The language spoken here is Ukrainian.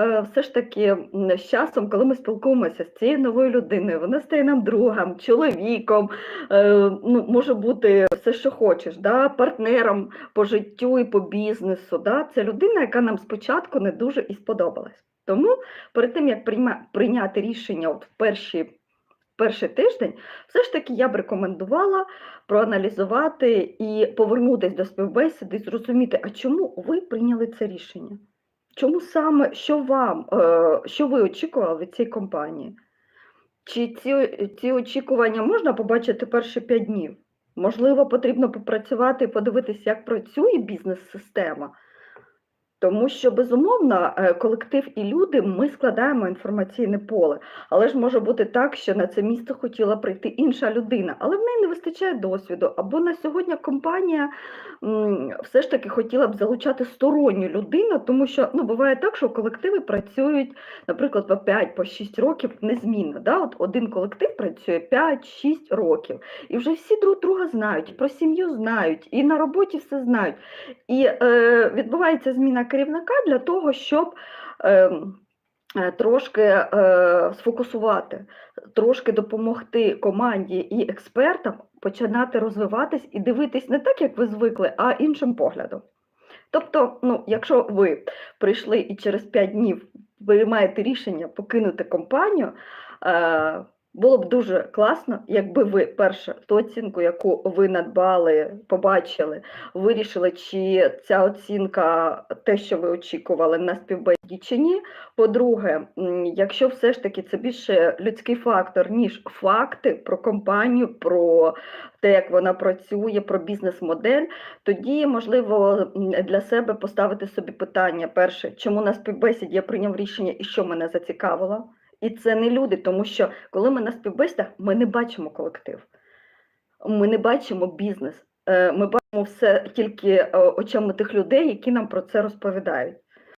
е, все ж таки з часом, коли ми спілкуємося з цією новою людиною, вона стає нам другом, чоловіком, е, ну, може бути все, що хочеш, да, партнером по життю і по бізнесу. Да? Це людина, яка нам спочатку не дуже і сподобалась. Тому перед тим, як прийняти рішення от в перші, перший тиждень, все ж таки я б рекомендувала проаналізувати і повернутися до співбесіди і зрозуміти, а чому ви прийняли це рішення? Чому саме, що вам, е, що ви очікували від цієї компанії? Чи ці, ці очікування можна побачити перші п'ять днів? Можливо, потрібно попрацювати і подивитися, як працює бізнес-система. Тому що, безумовно, е, колектив і люди ми складаємо інформаційне поле. Але ж може бути так, що на це місце хотіла прийти інша людина, але в неї не вистачає досвіду. Або на сьогодні компанія все ж таки хотіла б залучати сторонню людину, тому що ну, буває так, що колективи працюють, наприклад, по 5 по 6 років незмінно. Да? От один колектив працює 5-6 років, і вже всі друг друга знають, і про сім'ю знають, і на роботі все знають. І е, відбувається зміна керівника для того, щоб е, трошки е, сфокусувати, трошки допомогти команді і експертам починати розвиватись і дивитись не так, як ви звикли, а іншим поглядом. Тобто, ну, якщо ви прийшли і через 5 днів ви маєте рішення покинути компанію, е, було б дуже класно, якби ви перше ту оцінку, яку ви надбали, побачили, вирішили, чи ця оцінка те, що ви очікували на співбесіді чи ні. По-друге, якщо все ж таки це більше людський фактор, ніж факти про компанію, про те, як вона працює, про бізнес-модель, тоді можливо для себе поставити собі питання: перше, чому на співбесіді я прийняв рішення і що мене зацікавило? І це не люди, тому що коли ми на співбесідах, ми не бачимо колектив, ми не бачимо бізнес. Е, Ми бачимо все тільки е, очами тих людей, які нам про це розповідають.